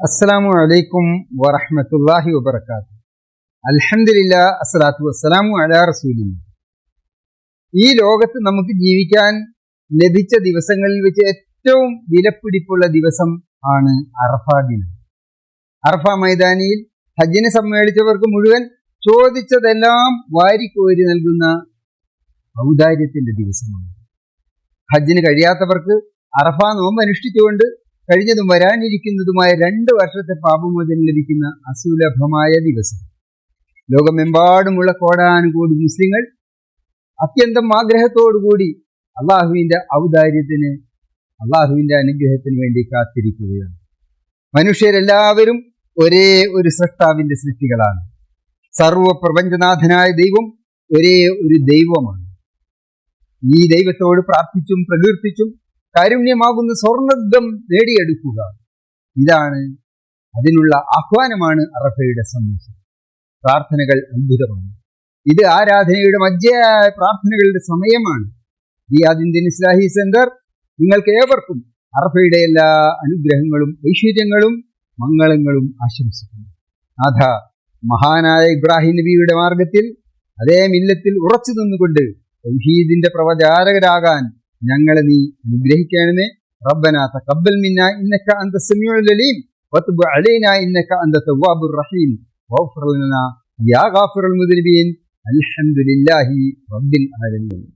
അസ്സലാമു അലൈക്കും വറഹ്മത്തുള്ളാഹി വബർക്കാത്തു അലഹമില്ല അസ്സലാത്തു വസ്സലാമു അലാ റസൂലി ഈ ലോകത്ത് നമുക്ക് ജീവിക്കാൻ ലഭിച്ച ദിവസങ്ങളിൽ വെച്ച് ഏറ്റവും വിലപിടിപ്പുള്ള ദിവസം ആണ് അറഫ ദിനം. അറഫ മൈതാനിയിൽ ഹജ്ജിനെ സമ്മേളിച്ചവർക്ക് മുഴുവൻ ചോദിച്ചതെല്ലാം വാരിക്കോരി നൽകുന്ന ഔദാര്യത്തിന്റെ ദിവസമാണ്. ഹജ്ജിന് കഴിയാത്തവർക്ക് അറഫ നോമ്പ് അനുഷ്ഠിച്ചുകൊണ്ട് കഴിഞ്ഞതും വരാനിരിക്കുന്നതുമായ രണ്ട് വർഷത്തെ പാപമോചനം ലഭിക്കുന്ന അസുലഭമായ ദിവസം. ലോകമെമ്പാടുമുള്ള കോടാനുകോടി മുസ്ലിങ്ങൾ അത്യന്തം ആഗ്രഹത്തോടുകൂടി അള്ളാഹുവിന്റെ ഔദാര്യത്തിന് അള്ളാഹുവിന്റെ അനുഗ്രഹത്തിന് വേണ്ടി കാത്തിരിക്കുകയാണ്. മനുഷ്യരെല്ലാവരും ഒരേ ഒരു സൃഷ്ടാവിന്റെ സൃഷ്ടികളാണ്. സർവ പ്രപഞ്ചനാഥനായ ദൈവം ഒരേ ഒരു ദൈവമാണ്. ഈ ദൈവത്തോട് പ്രാർത്ഥിച്ചും പ്രകീർത്തിച്ചും കാരുണ്യമാകുന്ന സ്വർണദ്ദം നേടിയെടുക്കുക. ഇതാണ് അതിനുള്ള ആഹ്വാനമാണ് അറഫയുടെ സന്ദേശം. പ്രാർത്ഥനകൾ അത്ഭുതമാണ്. ഇത് ആരാധനയുടെ മജ്ജയായ പ്രാർത്ഥനകളുടെ സമയമാണ്. ഈ ഇന്ത്യൻ ഇസ്ലാഹി സെന്റർ നിങ്ങൾക്ക് ഏവർക്കും അറഫയുടെ എല്ലാ അനുഗ്രഹങ്ങളും ഐശ്വര്യങ്ങളും മംഗളങ്ങളും ആശംസിക്കുന്നു. നാഥ മഹാനായ ഇബ്രാഹിം നബിയുടെ മാർഗത്തിൽ അതേ മില്ലത്തിൽ ഉറച്ചു നിന്നുകൊണ്ട് തൗഹീദിന്റെ പ്രവചാരകരാകാൻ ഞങ്ങളെ നീ അനുഗ്രഹിക്കണമേ. റബ്ബന തഖബ്ബൽ മിന്ന ഇന്നക അന്ത സമീഉൽ അലീം. വതുബ് അലൈനാ ഇന്നക അന്ത തവ്വാബുർ റഹീം. വഗ്ഫിർ ലനാ യാ ഗാഫിറുൽ മുദ്നിബീൻ അൽഹംദുലില്ലാഹി റബ്ബിൽ ആലമീൻ.